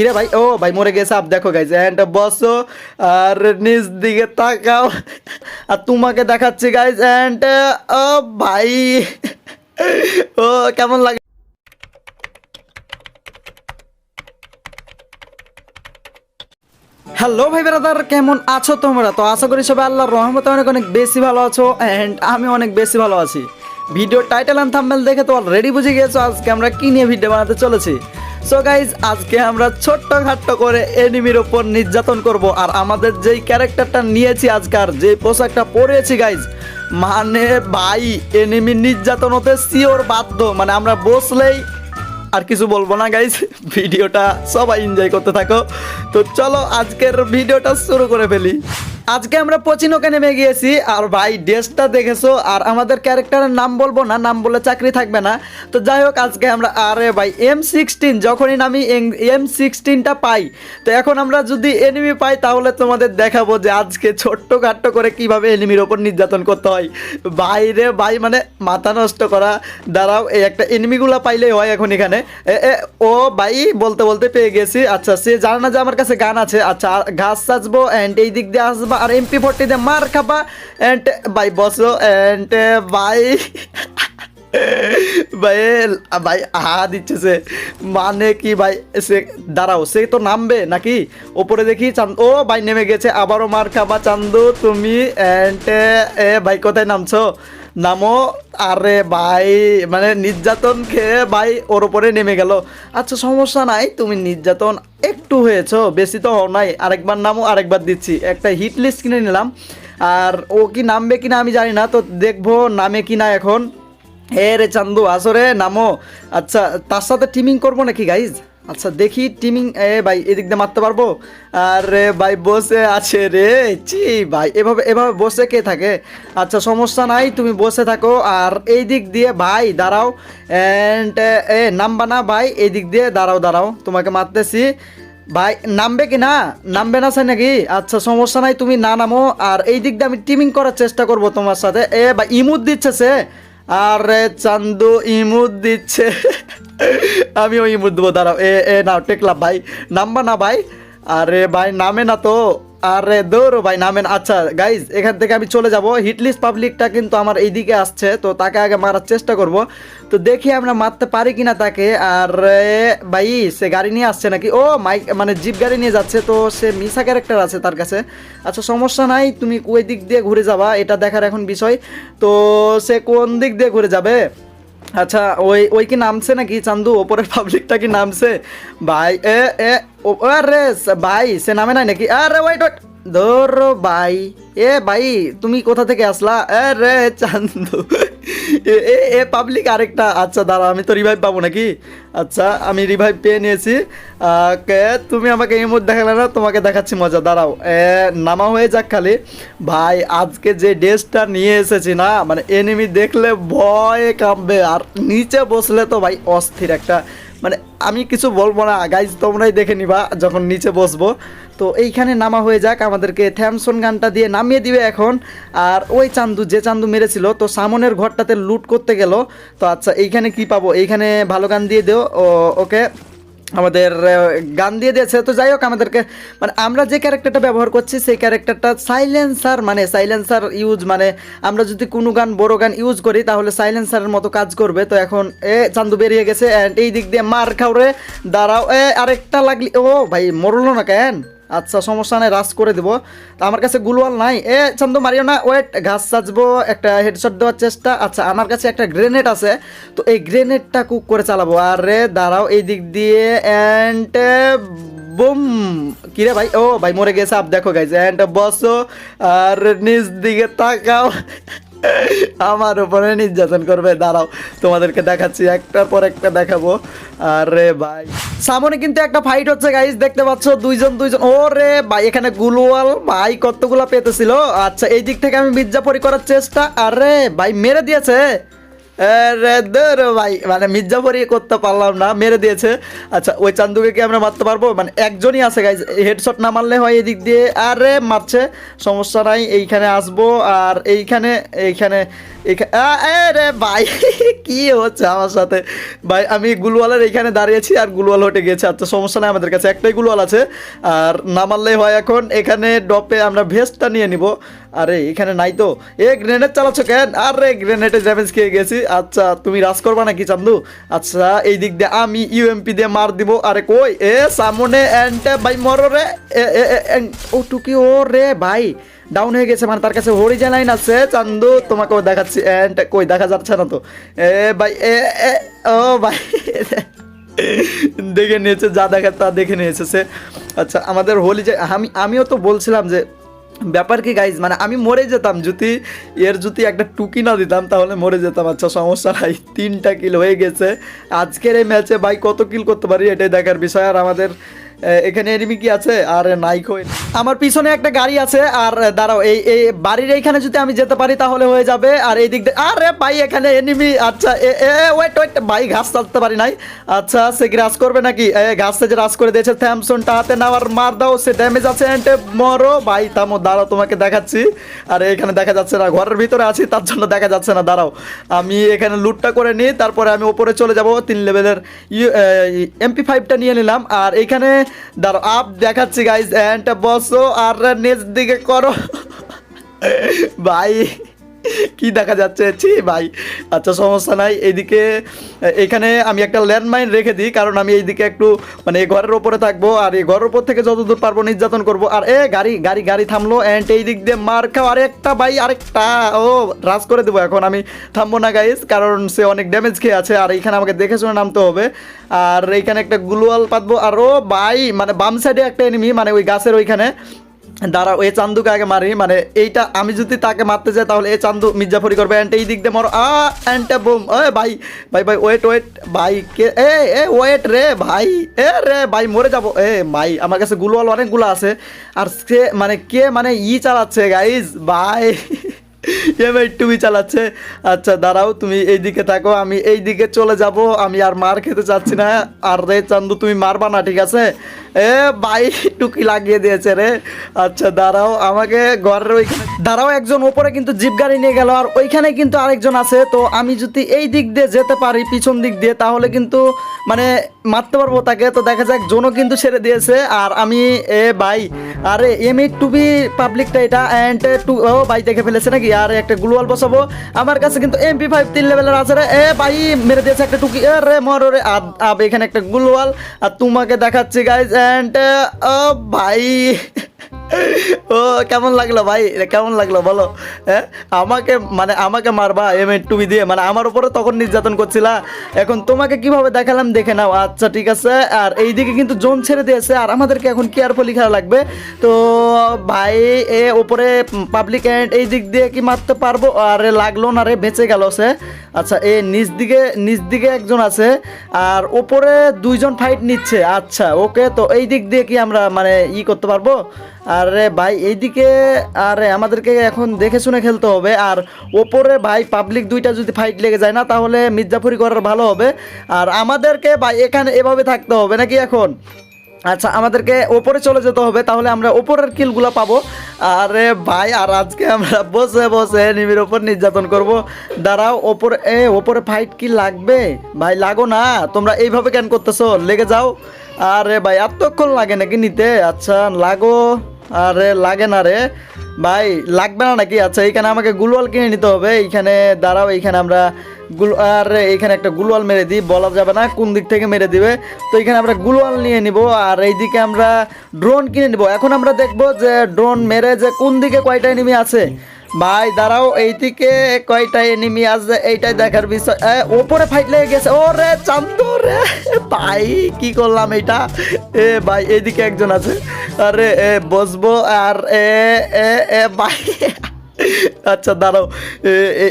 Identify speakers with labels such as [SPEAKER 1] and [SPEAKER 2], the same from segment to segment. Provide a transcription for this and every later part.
[SPEAKER 1] কিরে ভাই? ও ভাই, মরে গেছে। আপ দেখো গাইজ অ্যান্ড বসো। আর নিজ দিকে তাকাও। আর তোমাকে দেখাচ্ছি গাইজ অ্যান্ড ও ভাই। ও, কেমন লাগে? হ্যালো ভাই ব্রাদার কেমন আছো তোমরা? তো আশা করি সবাই আল্লাহর রহমতে অনেক অনেক বেশি ভালো আছো অ্যান্ড আমি অনেক বেশি ভালো আছি। ভিডিও টাইটেল অ্যান্ড থাম্বনেল দেখে তো অলরেডি বুঝে গিয়েছো, আজকে আমরা কি নিয়ে ভিডিও বানাতে চলেছি? সো গাইজ আজকে আমরা ছোট্ট খাট্ট করে এনিমির ওপর নির্যাতন করব, আর আমাদের যেই ক্যারেক্টারটা নিয়েছি আজকার যে পোশাকটা পরেছি গাইজ মানে ভাই এনিমি নির্যাতন হতে সিওর বাধ্য। মানে আমরা বসলেই আর কিছু বলব না গাইজ ভিডিওটা সবাই এনজয় করতে থাকো। তো চলো আজকের ভিডিওটা শুরু করে ফেলি। আজকে আমরা পচিনোকে নেমে গিয়েছি, আর ভাই, ড্রেসটা দেখেছ, আর আমাদের ক্যারেক্টারের নাম বলব না, নাম বলে চাকরি থাকবে না। তো যাই হোক, আজকে আমরা, আরে ভাই এম সিক্সটিন যখনই আমি এম সিক্সটিনটা পাই, তো এখন আমরা যদি এনিমি পাই, তাহলে তোমাদের দেখাবো যে আজকে ছোট্ট খাট্ট করে কীভাবে এনিমির ওপর নির্যাতন করতে হয়। বাইরে ভাই মানে মাথা নষ্ট করা, দাঁড়াও, এই একটা এনিমিগুলো পাইলেই হয় এখন এখানে। ও ভাই, বলতে বলতে পেয়ে গেছি। আচ্ছা সে জানে না যে আমার কাছে গান আছে। আচ্ছা ঘাস সাজবো অ্যান্ড এই দিক দিয়ে আসবা আর এমপি ফোরটি দিয়ে মার খাবা অ্যান্ড বাই বসো অ্যান্ড বাই ভাই ভাই আহা দিচ্ছে সে মানে কি ভাই, সে দাঁড়াও, সে তো নামবে নাকি? ওপরে দেখি চান্দ ও ভাই নেমে গেছে, আবারও মার খাবা চান্দু, তুমি অ্যান্ড এ, ভাই কোথায় নামছো? নামো, আরে ভাই মানে নির্যাতন খেয়ে ভাই ওর উপরে নেমে গেল। আচ্ছা সমস্যা নাই, তুমি নির্যাতন একটু হয়েছো, বেশি তো হও নাই, আরেকবার নামো, আরেকবার দিচ্ছি। একটা হিট লিস্ট কিনে নিলাম। আর ও কি নামবে কিনা আমি জানি না, তো দেখব নামে কিনা এখন। হে রে চান্দু আসরে নামো। আচ্ছা তার সাথে টিমিং করব নাকি গাইজ আচ্ছা দেখি টিমিং এ, ভাই, এদিক দিয়ে মারতে পারব? আর রে ভাই, বসে আছে রে। চি ভাই, এভাবে এভাবে বসে কে থাকে? আচ্ছা সমস্যা নাই, তুমি বসে থাকো। আর এই দিক দিয়ে, ভাই, দাঁড়াও। অ্যান্ড এ নামবা না, ভাই এই দিক দিয়ে, দাঁড়াও দাঁড়াও, তোমাকে মারতেছি। ভাই, নামবে কি না? নামবে না সে নাকি? আচ্ছা সমস্যা নাই, তুমি না নামো। আর এই দিক দিয়ে আমি টিমিং করার চেষ্টা করব তোমার সাথে। এ, ভাই ইমুদ দিচ্ছে সে। আরে চান্দু ইমুদ দিচ্ছে। আমি ওই ইমুদ দেবো, দাঁড়াও, এ এ, নাও, টেকলাম, ভাই। নাম্বার না, ভাই। আরে ভাই, নামে না তো। আরে দৌড়ো ভাই নামেন আচ্ছা গাইজ এখান থেকে আমি চলে যাব। হিটলিস্ট পাবলিকটা কিন্তু আমার এইদিকে আসছে, তো তাকে আগে মারার চেষ্টা করব। তো দেখি আমরা মারতে পারি কিনা তাকে। আর ভাই, সে গাড়ি নিয়ে আসছে নাকি? ও মাইক মানে জিপ গাড়ি নিয়ে যাচ্ছে, তো সে মিসা ক্যারেক্টার আছে তার কাছে। আচ্ছা সমস্যা নাই, তুমি ওই দিক দিয়ে ঘুরে যাবা, এটা দেখার এখন বিষয়। তো সে কোন দিক দিয়ে ঘুরে যাবে? আচ্ছা ওই ওই কি নামছে নাকি চান্দু? ওপরের পাবলিকটা কি নামছে? ভাই, এ এ ও, আরে ভাই, সে নামে নাই নাকি? আরে ওয়েট ওয়েট ধর, ভাই। এ, ভাই, তুমি কোথা থেকে আসলা? এ রে চান্দু। এ এ পাবলিক আরেকটা। আচ্ছা দাঁড়া আমি তো রিভাইভ পাবো নাকি? আচ্ছা আমি রিভাইভ পেয়ে নিয়েছি। তুমি আমাকে এই মুহূর্তে দেখালে না, তোমাকে দেখাচ্ছি মজা। দাঁড়াও, এ, নামা হয়ে যাক খালি। ভাই, আজকে যে ড্রেসটা নিয়ে এসেছি না মানে এনিমি দেখলে ভয়ে কাঁপবে। আর নিচে বসলে তো ভাই অস্থির একটা আমি কিছু বলব না। গাইজ তোমরাই দেখে নিবা যখন নিচে বসবো। তো এইখানে নামা হয়ে যাক, আমাদেরকে থ্যামসন গানটা দিয়ে নামিয়ে দিবে এখন। আর ওই চান্দু, যে চান্দু মেরেছিল, তো সামনের ঘরটাতে লুট করতে গেল। তো আচ্ছা এইখানে কি পাবো? এইখানে ভালো গান দিয়ে দেও ওকে। আমাদের গান দিয়ে দিয়েছে। তো যাই হোক, আমাদেরকে মানে আমরা যে ক্যারেক্টারটা ব্যবহার করছি, সেই ক্যারেক্টারটা সাইলেন্সার মানে সাইলেন্সার ইউজ মানে আমরা যদি কোনো গান, বড় গান ইউজ করি, তাহলে সাইলেন্সারের মতো কাজ করবে। তো এখন, এ, চান্দু বেরিয়ে গেছে অ্যান্ড এই দিক দিয়ে মার খাওরে দাঁড়াও, এ, আরেকটা লাগলি, ও ভাই, মরলো না কেন? আচ্ছা সমস্যা নাই রাস করে দেবো। তা আমার কাছে গুলওয়াল নাই। এ, চান্দু মারিও না ওয়েট ঘাস সাজবো, একটা হেডশট দেওয়ার চেষ্টা। আচ্ছা আমার কাছে একটা গ্রেনেড আছে। তো এই গ্রেনেডটা কুক করে চালাবো। আরে, দাঁড়াও, এই দিক দিয়ে অ্যান্ড বুম কিরে ভাই? ও, ভাই, মরে গেছে। আপ দেখো গাইজ অ্যান্ড বসো, আর নিজ দিকে তাকাও। আমার উপরে নির্যাতন করবে, দাঁড়াও, তোমাদেরকে দেখাচ্ছি, একটার পর একটা দেখাবো। আরে ভাই। সামনে কিন্তু একটা ফাইট হচ্ছে গাইজ দেখতে পাচ্ছ, দুইজন দুইজন ও রে ভাই, এখানে গুলওয়াল, ভাই, কতগুলা পেতেছিল। আচ্ছা এই দিক থেকে আমি মির্জাপরি করার চেষ্টা, আরে ভাই, মেরে দিয়েছে। ভাই। মানে মির্জাফরি করতে পারলাম না, মেরে দিয়েছে। আচ্ছা ওই চান্দুকে কি আমরা মারতে পারব? মানে একজনই আছে গাইজ হেডশট না মারলে হয় এদিক দিয়ে। আরে, মারছে। সমস্যা নাই, এইখানে আসব। আর এইখানে এইখানে রে, ভাই, কি হচ্ছে আমার সাথে? ভাই, আমি গুলওয়ালের এইখানে দাঁড়িয়েছি আর গুলওয়াল হটে গেছে। আচ্ছা সমস্যা নাই আমাদের কাছে, একটাই গুলওয়াল আছে। আর না মারলেই হয় এখন। এখানে ডপে আমরা ভেস্টটা নিয়ে নিব। আরে, এখানে নাই তো। এ গ্রেনেড চালাচ্ছ কেন? আরে গ্রেনেডে ড্যামেজ খেয়ে গেছি। আচ্ছা তুমি রাজ করবা নাকি চান্দু? আচ্ছা এই দিক দিয়ে আমি ইউএমপি দিয়ে মার দিব। আরে, কই? এ, সামনে এন্ড ভাই, মরো রে। ও, টুকি, ও রে, ভাই। ডাউন হয়ে গেছে মানে তার কাছে হরিজা লাইন আছে। চান্দু তোমাকে দেখাচ্ছি এন্ড কই, দেখা যাচ্ছে না তো। এ, ভাই এ, ও, ভাই। দেখে নিয়েছে, যা দেখা তা দেখে নিয়েছে সে। আচ্ছা আমাদের হোলি যে, আমি, আমিও তো বলছিলাম যে ব্যাপার কি গাইজ মানে আমি মরে যেতাম, যদি এর যদি একটা টুকি না দিতাম, তাহলে মরে যেতাম। আচ্ছা সমস্যা নাই, তিনটা কিল হয়ে গেছে। আজকের এই ম্যাচে ভাই কত কিল করতে পারি এটাই দেখার বিষয়। আর আমাদের এখানে এনিমি কি আছে? আর নাই নাইকো আমার পিছনে একটা গাড়ি আছে, আর দাঁড়াও, এই এই বাড়ির এইখানে যদি আমি যেতে পারি তাহলে হয়ে যাবে, আর এই দিক দিয়ে আরে, ভাই, এখানে এনিমি আচ্ছা এ ওয়েট ওয়েট ভাই, ঘাস চালতে পারি নাই। আচ্ছা সে রাজ করবে নাকি? এ, ঘাস যে রাজ করে দিয়েছে থ্যামসনটা হাতে নেওয়ার মার দাও, সে ড্যামেজ আছে এন্ড মরো। ভাই, থামো, দাঁড়াও, তোমাকে দেখাচ্ছি। আর, এখানে দেখা যাচ্ছে না, ঘরের ভিতরে আছি, তার জন্য দেখা যাচ্ছে না, দাঁড়াও। আমি এখানে লুটটা করে নিই, তারপরে আমি ওপরে চলে যাব, তিন লেভেলের এমপি ফাইভটা নিয়ে নিলাম, আর এখানে দাঁড়াও আপ দেখাচ্ছি গাইজ অ্যান্ড বসো আর নেক্সট দিকে করো। ভাই। কি দেখা যাচ্ছে? ছি, ভাই। আচ্ছা সমস্যা নাই। এইদিকে, এখানে আমি একটা ল্যান্ডমাইন রেখে দিই, কারণ আমি এইদিকে একটু মানে এই ঘরের ওপরে থাকব, আর এই ঘরের ওপর থেকে যতদূর পারব নির্যাতন করব। আর, এ, গাড়ি গাড়ি গাড়ি থামলো অ্যান্ড এই দিক দিয়ে মার খাও। আরেকটা ভাই, আরেকটা। ও, রাজ করে দেবো এখন, আমি থামবো না গাইস কারণ সে অনেক ড্যামেজ খেয়ে আছে, আর এইখানে আমাকে দেখে শুনে নামতে হবে। আর এইখানে একটা গ্লুয়াল পাতবো। আর, ও, ভাই মানে বাম সাইডে একটা এনিমি মানে ওই গাছের ওইখানে। দাঁড়াও ওই চান্দুকে আগে মারি মানে এইটা আমি যদি তাকে মারতে যাই তাহলে এ চান্দু মির্জাফরি করবে। অ্যান্ড এই দিক দিয়ে মরো। আ বোম বুম এ, ভাই ভাই ভাই ওয়েট ওয়েট ভাই, কে, এ এ ওয়েট রে, ভাই, এ রে, ভাই, মরে যাব। এ, ভাই, আমার কাছে গুলোয়াল অনেকগুলো আছে। আর সে মানে কে মানে ই চালাচ্ছে গাইজ ভাই। এবার টুবি চালাচ্ছে। আচ্ছা দাঁড়াও, তুমি এই দিকে থাকো, আমি এই দিকে চলে যাব, আমি আর মার খেতে চাচ্ছি না। আর রে চান্দু, তুমি মারবা না, ঠিক আছে? এ ভাই, টুকি লাগিয়ে দিয়েছে রে। আচ্ছা দাঁড়াও, আমাকে ঘরের ওইখানে দাঁড়াও, একজন ওপরে কিন্তু জিপ গাড়ি নিয়ে গেল, আর ওইখানে কিন্তু আরেকজন আছে। তো আমি যদি এই দিক দিয়ে যেতে পারি, পিছন দিক দিয়ে, তাহলে কিন্তু মানে মারতে পারব তাকে। তো দেখা যাক, জোনও কিন্তু ছেড়ে দিয়েছে। আর আমি, এ ভাই আরে এম এইট টু বি পাবলিকটা এটা অ্যান্ড টু ও ভাই দেখে ফেলেছে নাকি? আর, একটা গ্লোয়াল বসাবো। আমার কাছে কিন্তু এমপি ফাইভ তিন লেভেলের আছে রে। এ ভাই, মেরে দিয়েছে একটা টুকি। রে মর রে। আব এখানে একটা গ্লোয়াল। আর তোমাকে দেখাচ্ছি গাইজ অ্যান্ড ও ভাই। ও, কেমন লাগল ভাই? কেমন লাগল, বলো? হ্যাঁ আমাকে মানে আমাকে মারবা এম এইট টুবি দিয়ে। মানে আমার উপরে তখন নির্যাতন করছিলা। এখন তোমাকে কীভাবে দেখালাম, দেখে নাও। আচ্ছা ঠিক আছে। আর এইদিকে কিন্তু জোন ছেড়ে দিয়েছে। আর আমাদেরকে এখন কেয়ারফুলি খেলা লাগবে। তো, ভাই, এ ওপরে পাবলিক অ্যান্ড এই দিক দিয়ে কি মারতে পারব? আরে, লাগল না রে, বেঁচে গেল সে। আচ্ছা এ নিচ দিকে নিচ দিকে একজন আছে। আর ওপরে দুইজন ফাইট নিচ্ছে। আচ্ছা ওকে, তো এই দিক দিয়ে কি আমরা মানে ই করতে পারব? আরে ভাই, এইদিকে আরে আমাদেরকে এখন দেখে শুনে খেলতে হবে। আর ওপরে ভাই পাবলিক দুইটা যদি ফাইট লেগে যায় না, তাহলে মির্জাফরি করার ভালো হবে। আর আমাদেরকে ভাই, এখানে এভাবে থাকতে হবে নাকি এখন? আচ্ছা আমাদেরকে ওপরে চলে যেতে হবে, তাহলে আমরা ওপরের কিলগুলো পাবো। আরে ভাই, আর আজকে আমরা বসে বসে নিমির ওপর নির্যাতন করব। দাঁড়াও, ওপরে এ, ওপরে ফাইট কি লাগবে? ভাই, লাগো না, তোমরা এইভাবে কেন করতেছো? লেগে যাও। আরে ভাই, এতক্ষণ লাগে নাকি নিতে? আচ্ছা লাগো। আরে লাগে না রে। ভাই, লাগবে না নাকি? আচ্ছা এইখানে আমাকে গুলওয়াল কিনে নিতে হবে। এইখানে, দাঁড়াও, এইখানে আমরা গুল আরে, এইখানে একটা গুলওয়াল মেরে দিই। বলা যাবে না কোন দিক থেকে মেরে দিবে। তো এইখানে আমরা গুলওয়াল নিয়ে নিব, আর এইদিকে আমরা ড্রোন কিনে নিব। এখন আমরা দেখব যে ড্রোন মেরে যে কোন দিকে কয়টা এনিমি আছে। ভাই, দাঁড়াও, এইদিকে কয়টা এনিমি আছে, এইটাই দেখার বিষয়। ওপরে ফাইট লেগে গেছে। ও রে চান্দু রে ভাই, কি করলাম এটা? এ, ভাই এইদিকে একজন আছে। আরে, এ, বসবো আর, এ এ এ, ভাই। আচ্ছা দাঁড়াও।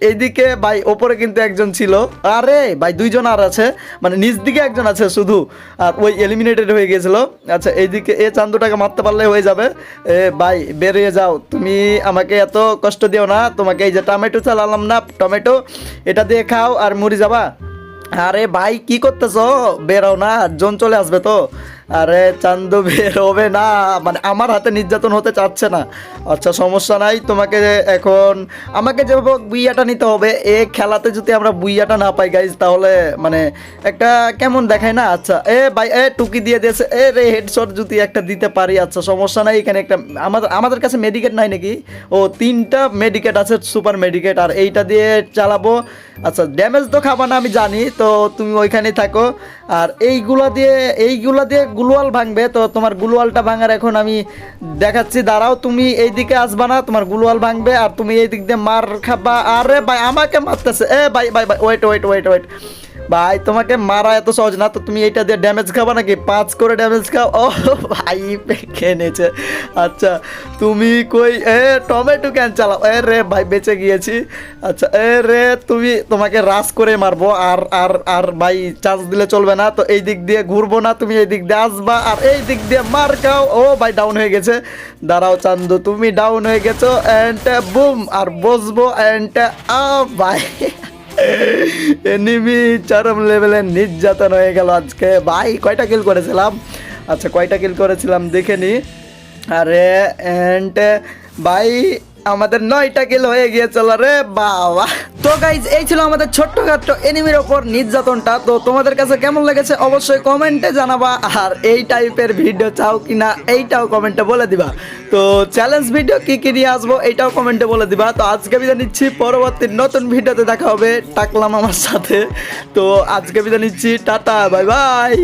[SPEAKER 1] এইদিকে ভাই, ওপরে কিন্তু একজন ছিল। আরে, ভাই, দুইজন আর আছে। মানে নিচ দিকে একজন আছে শুধু। আর ওই এলিমিনেটেড হয়ে গেছিল। আচ্ছা এইদিকে এ চান্দুটাকে মারতে পারলে হয়ে যাবে। এ, ভাই, বেরিয়ে যাও। তুমি আমাকে এত কষ্ট দিও না। তোমাকে এই যে টমেটো চালালাম না টমেটো এটা দিয়ে খাও আর মরি যাবা। আরে ভাই কি করতেছ? বেরো না জোন চলে আসবে তো। আরে চান্দু বের হবে না। মানে আমার হাতে নির্যাতন হতে চাচ্ছে না। আচ্ছা সমস্যা নাই, তোমাকে এখন আমাকে হোক বুইয়াটা নিতে হবে, এ খেলাতে যদি আমরা বুইয়াটা না পাই গাইজ তাহলে মানে একটা কেমন দেখায় না? আচ্ছা এ ভাই, এ টুকি দিয়ে দিয়েছে, এ রে হেডশট যদি একটা দিতে পারি আচ্ছা সমস্যা নাই, এখানে একটা আমাদের আমাদের কাছে মেডিকেট নাই নাকি? ও, তিনটা মেডিকেট আছে সুপার মেডিকেট আর এইটা দিয়ে চালাবো। আচ্ছা ড্যামেজ তো খাবা না, আমি জানি, তো তুমি ওইখানেই থাকো। আর এইগুলা দিয়ে এইগুলা দিয়ে গুলোয়াল ভাঙবে। তো তোমার গুলোয়ালটা ভাঙার এখন আমি দেখাচ্ছি। দাঁড়াও, তুমি এই দিকে আসবা না, তোমার গুলোয়াল ভাঙবে আর তুমি এই দিক দিয়ে মার খাবা। আরে ভাই, আমাকে মারতেছে। এ, ভাই ভাই ভাই ওয়েট ওয়েট ওয়েট ওয়েট ভাই, তোমাকে মারা এত সহজ না, তো তুমি এইটা দিয়ে ড্যামেজ খাবা নাকি? পাঁচ করে ড্যামেজ খাও। ও, ভাই খেয়ে নিয়েছে। আচ্ছা তুমি কই? এ, টমেটো ক্যান চালাও? এ রে, ভাই, বেঁচে গিয়েছি। আচ্ছা এ রে, তুমি, তোমাকে রাস করে মারবো। আর আর আর, ভাই চান্স দিলে চলবে না। তো এই দিক দিয়ে ঘুরবো না, তুমি এই দিক দিয়ে আসবা। আর এই দিক দিয়ে মার খাও। ও, ভাই ডাউন হয়ে গেছে। দাঁড়াও, চান্দু, তুমি ডাউন হয়ে গেছো। অ্যান্ড বুম আর বসবো। অ্যান্ড আ ভাই। এনিমি চরম লেভেলের নির্যাতন হয়ে গেল আজকে। ভাই, কয়টা কিল করেছিলাম? আচ্ছা কয়টা কিল করেছিলাম দেখে নি। আরে এন্ড ভাই, আমাদের নয়টা কিল হয়ে গিয়েছিল রে বাবা। তো গাইজ এই ছিল আমাদের ছোট্টখাট্ট এনিমির ওপর নির্যাতনটা। তো তোমাদের কাছে কেমন লেগেছে অবশ্যই কমেন্টে জানাবা। আর এই টাইপের ভিডিও চাও কিনা, এইটাও কমেন্টে বলে দিবা। তো চ্যালেঞ্জ ভিডিও কি কি নিয়ে আসব, এইটাও কমেন্টে বলে দিবা। তো আজকে বিদায় নিচ্ছি, পরবর্তী নতুন ভিডিওতে দেখা হবে, টাকলাম আমার সাথে। তো আজকে বিদায় নিচ্ছি, টাটা বাই বাই